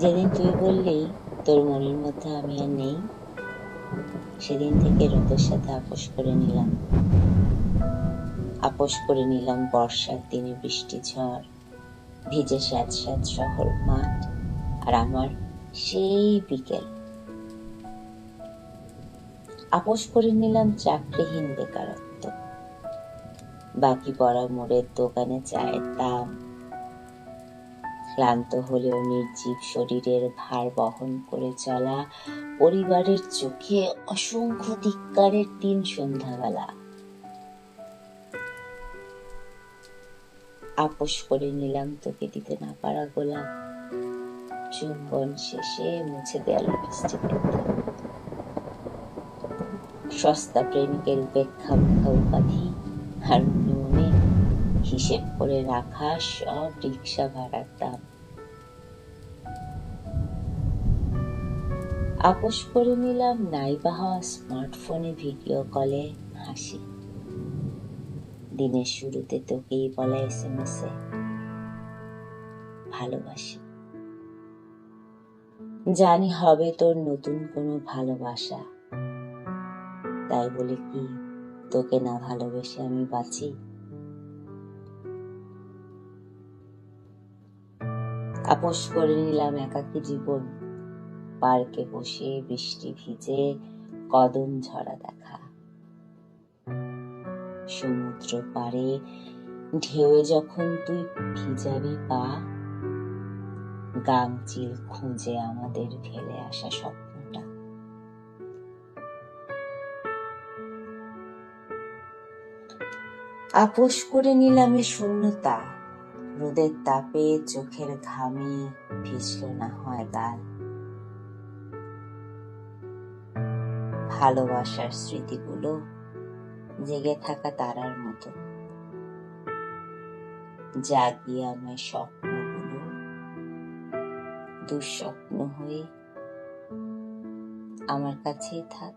যেদিন তুই বললি, তোর মনের মধ্যে আমি আর নেই, সেদিন থেকে রোদের সাথে আপোষ করে নিলাম। আপোষ করে নিলাম বর্ষার দিনে বৃষ্টি ঝড়, ভিজে স্যাঁত স্যাঁত শহর মাঠ, আর আমার সেই বিকেল। আপোষ করে নিলাম চাকরিহীন বেকারত্ব। বাকি পড়া মোড়ের দোকানে চায়ের দাম ক্লান্ত হলেও নির্জীব শরীরের ভার বহন করে চলা পরিবারের চোখে অসংখ্য ধিক্কারের দিন সন্ধ্যাবেলা। আপোষ করে নিলাম তোকে দিতে না পারা গোলাপ। চুম্বন শেষে মুছে দেয়াল সস্তা প্রেমিকের উপেক্ষা মুখা উপাধি আর মনে মনে হিসেব করে রাখা সব রিক্সা ভাড়ার দাম। আপোষ করে নিলাম নাইবা হওয়া স্মার্টফোনে ভিডিও কলে হাসি। দিনের শুরুতে তোকেই বলা এস এম এস এ ভালোবাসি। জানি হবে তোর নতুন কোনো ভালোবাসা। তাই বলে কি, তোকে না ভালোবেসে আমি বাঁচি। আপোষ করে নিলাম একাকী জীবন। পার্কে বসে বৃষ্টি ভিজে কদম ঝরা দেখা। সমুদ্র পাড়ে ঢেউয়ে যখন তুই ভিজাবি পা গাংচিল খুঁজে আমাদের ফেলে আসা স্বপ্নটা। আপোষ করে নিলাম শূন্যতা, রোদের তাপে চোখের ঘামে ভিজল না হয় গাল। ভালোবাসার স্মৃতিগুলো জেগে থাকা তারার মতো। জাগিয়ে আমার স্বপ্নগুলো দুঃস্বপ্ন হয়ে আমার কাছেই থাক।